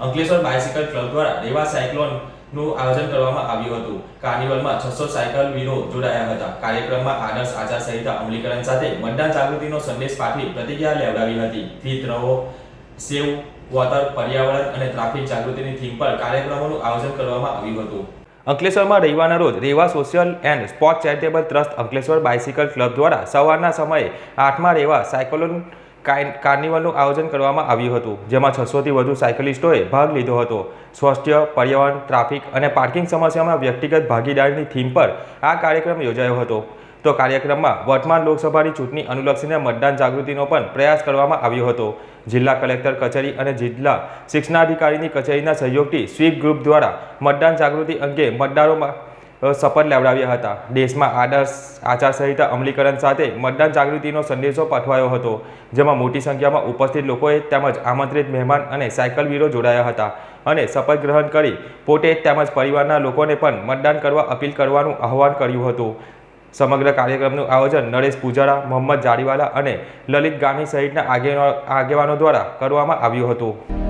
Ankleshwar bicycle club દ્વારા રેવા સાયક્લોનનું આયોજન કરવામાં આવ્યું હતું. કાર્નિવલમાં છસો સાયકલ વીરો જોડાયા હતા. કાર્યક્રમમાં આદર્શ આચાર સંહિતા અમલીકરણ સાથે મતદાન જાગૃતિનો સંદેશ પાઠવી પ્રતિક્રિયા લેવડાવી હતી. ફીત રહો સેવ વોટર પર્યાવરણ અને ટ્રાફિક જાગૃતિની થીમ પર કાર્યક્રમોનું આયોજન કરવામાં આવ્યું હતું. અંકલેશ્વરમાં રવિવારના રોજ Reva social and sport charitable trust Ankleshwar bicycle club દ્વારા સવારના સમયે આઠમા રેવા સાયકલોન કાર્નિવલનું આયોજન કરવામાં આવ્યું હતું, જેમાં છસોથી વધુ સાયકલિસ્ટોએ ભાગ લીધો હતો. સ્વાસ્થ્ય, પર્યાવરણ, ટ્રાફિક અને પાર્કિંગ સમસ્યામાં વ્યક્તિગત ભાગીદારીની થીમ પર આ કાર્યક્રમ યોજાયો હતો. તો કાર્યક્રમમાં વર્તમાન લોકસભાની ચૂંટણી અનુલક્ષીને મતદાન જાગૃતિનો પણ પ્રયાસ કરવામાં આવ્યો હતો. જિલ્લા કલેક્ટર કચેરી અને જિલ્લા શિક્ષણાધિકારીની કચેરીના સહયોગથી સ્વીપ ગ્રુપ દ્વારા મતદાન જાગૃતિ અંગે મતદારોમાં શપથ લેવડાવ્યા હતા. દેશમાં આદર્શ આચારસંહિતા અમલીકરણ સાથે મતદાન જાગૃતિનો સંદેશો પાઠવાયો હતો, જેમાં મોટી સંખ્યામાં ઉપસ્થિત લોકોએ તેમજ આમંત્રિત મહેમાન અને સાયકલ વીરો જોડાયા હતા અને શપથ ગ્રહણ કરી પોતે તેમજ પરિવારના લોકોને પણ મતદાન કરવા અપીલ કરવાનું આહવાન કર્યું હતું. સમગ્ર કાર્યક્રમનું આયોજન નરેશ પૂજારા, મોહમ્મદ જાડીવાલા અને લલિત ગામી સહિતના આગેવાનો દ્વારા કરવામાં આવ્યું હતું.